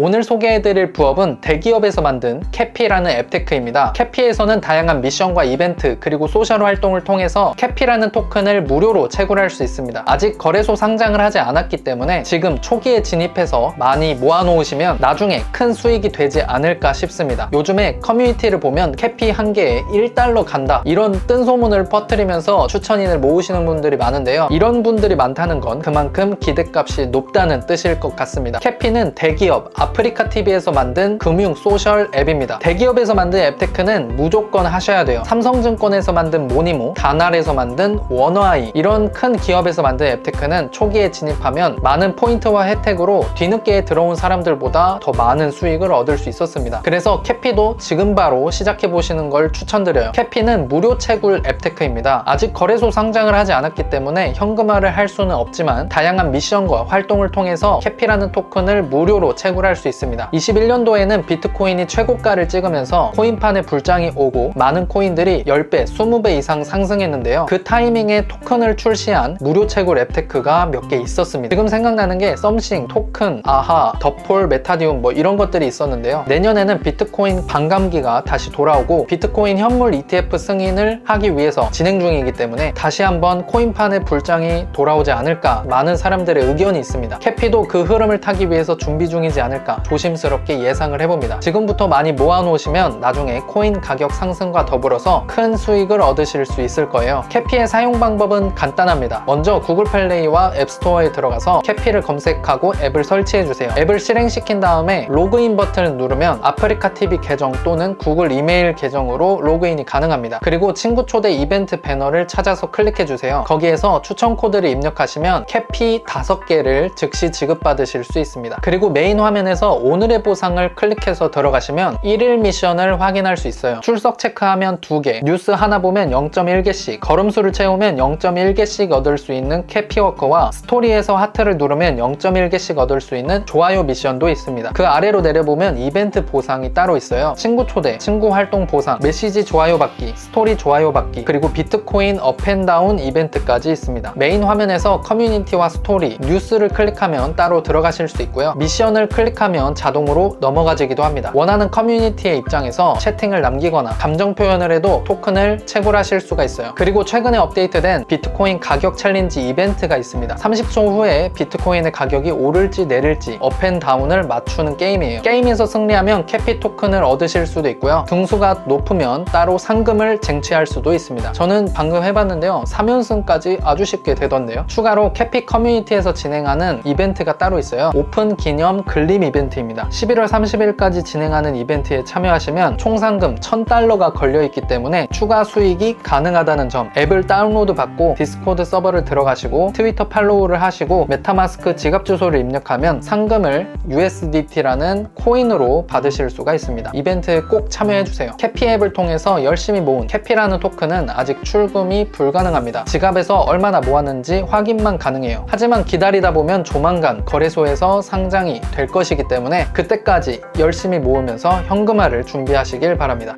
오늘 소개해드릴 부업은 대기업에서 만든 캐피라는 앱테크입니다. 캐피에서는 다양한 미션과 이벤트 그리고 소셜 활동을 통해서 캐피라는 토큰을 무료로 채굴할 수 있습니다. 아직 거래소 상장을 하지 않았기 때문에 지금 초기에 진입해서 많이 모아놓으시면 나중에 큰 수익이 되지 않을까 싶습니다. 요즘에 커뮤니티를 보면 캐피 한 개에 1달러 간다 이런 뜬 소문을 퍼뜨리면서 추천인을 모으시는 분들이 많은데요. 이런 분들이 많다는 건 그만큼 기대값이 높다는 뜻일 것 같습니다. 캐피는 대기업 아프리카 TV에서 만든 금융 소셜 앱입니다. 대기업에서 만든 앱테크는 무조건 하셔야 돼요. 삼성증권에서 만든 모니모, 다날에서 만든 원어아이 이런 큰 기업에서 만든 앱테크는 초기에 진입하면 많은 포인트와 혜택으로 뒤늦게 들어온 사람들보다 더 많은 수익을 얻을 수 있었습니다. 그래서 캐피도 지금 바로 시작해 보시는 걸 추천드려요. 캐피는 무료 채굴 앱테크입니다. 아직 거래소 상장을 하지 않았기 때문에 현금화를 할 수는 없지만 다양한 미션과 활동을 통해서 캐피라는 토큰을 무료로 채굴할 수 있습니다. 21년도에는 비트코인이 최고가를 찍으면서 코인판에 불장이 오고 많은 코인들이 10배, 20배 이상 상승했는데요. 그 타이밍에 토큰을 출시한 무료 채굴 앱테크가 몇 개 있었습니다. 지금 생각나는 게 썸싱, 토큰, 아하, 더폴, 메타디움 뭐 이런 것들이 있었는데요. 내년에는 비트코인 반감기가 다시 돌아오고 비트코인 현물 ETF 승인을 하기 위해서 진행 중이기 때문에 다시 한번 코인판의 불장이 돌아오지 않을까 많은 사람들의 의견이 있습니다. 캐피도 그 흐름을 타기 위해서 준비 중이지 않을까 조심스럽게 예상을 해봅니다. 지금부터 많이 모아놓으시면 나중에 코인 가격 상승과 더불어서 큰 수익을 얻으실 수 있을 거예요. 캐피의 사용 방법은 간단합니다. 먼저 구글 플레이와 앱스토어에 들어가서 캐피를 검색하고 앱을 설치해 주세요. 앱을 실행시킨 다음에 로그인 버튼을 누르면 아프리카 TV 계정 또는 구글 이메일 계정으로 로그인이 가능합니다. 그리고 친구 초대 이벤트 배너를 찾아서 클릭해 주세요. 거기에서 추천 코드를 입력하시면 캐피 5개를 즉시 지급받으실 수 있습니다. 그리고 메인 화면에서 오늘의 보상을 클릭해서 들어가시면 1일 미션을 확인할 수 있어요. 출석 체크하면 2개, 뉴스 하나 보면 0.1개씩, 걸음수를 채우면 0.1개씩 얻을 수 있는 캐피워커와 스토리에서 하트를 누르면 0.1개씩 얻을 수 있는 좋아요 미션도 있습니다. 그 아래로 내려보면 이벤트 보상이 따로 있어요. 친구 초대, 친구 활동 보상, 메시지 좋아요 받기, 스토리 좋아요 받기, 그리고 비트코인 업앤다운 이벤트까지 있습니다. 메인 화면에서 커뮤니티와 스토리, 뉴스를 클릭하면 따로 들어가실 수 있고요. 미션을 클릭하면 자동으로 넘어가지기도 합니다. 원하는 커뮤니티의 입장에서 채팅을 남기거나 감정 표현을 해도 토큰을 채굴하실 수가 있어요. 그리고 최근에 업데이트된 비트코인 가격 챌린지 이벤트가 있습니다. 30초 후에 비트코인의 가격이 오를지 내릴지 업앤다운을 맞추는 게임이에요. 게임에서 승리하면 캐피 토큰을 얻으실 수도 있고요. 등수가 높으면 따로 상금을 쟁취할 수도 있습니다. 저는 방금 해봤는데요. 3연승까지 아주 쉽게 되던데요. 추가로 캐피 커뮤니티에서 진행하는 이벤트가 따로 있어요. 오픈 기념 글림 이벤트입니다. 11월 30일까지 진행하는 이벤트에 참여하시면 총 상금 1000달러가 걸려있기 때문에 추가 수익이 가능하다는 점 앱을 다운로드 받고 디스코드 서버를 들어가시고 트위터 팔로우를 하시고 메타마스크 지갑 주소를 입력하면 상금을 USDT라는 코인으로 받으실 수가 있습니다. 이벤트에 꼭 참여해주세요. 캐피 앱을 통해서 열심히 모은 캐피라는 토큰은 아직 출금이 불가능합니다. 지갑에서 얼마나 모았는지 확인만 가능해요. 하지만 기다리다 보면 조만간 거래소에서 상장이 될 것이 기 때문에 그때까지 열심히 모으면서 현금화를 준비하시길 바랍니다.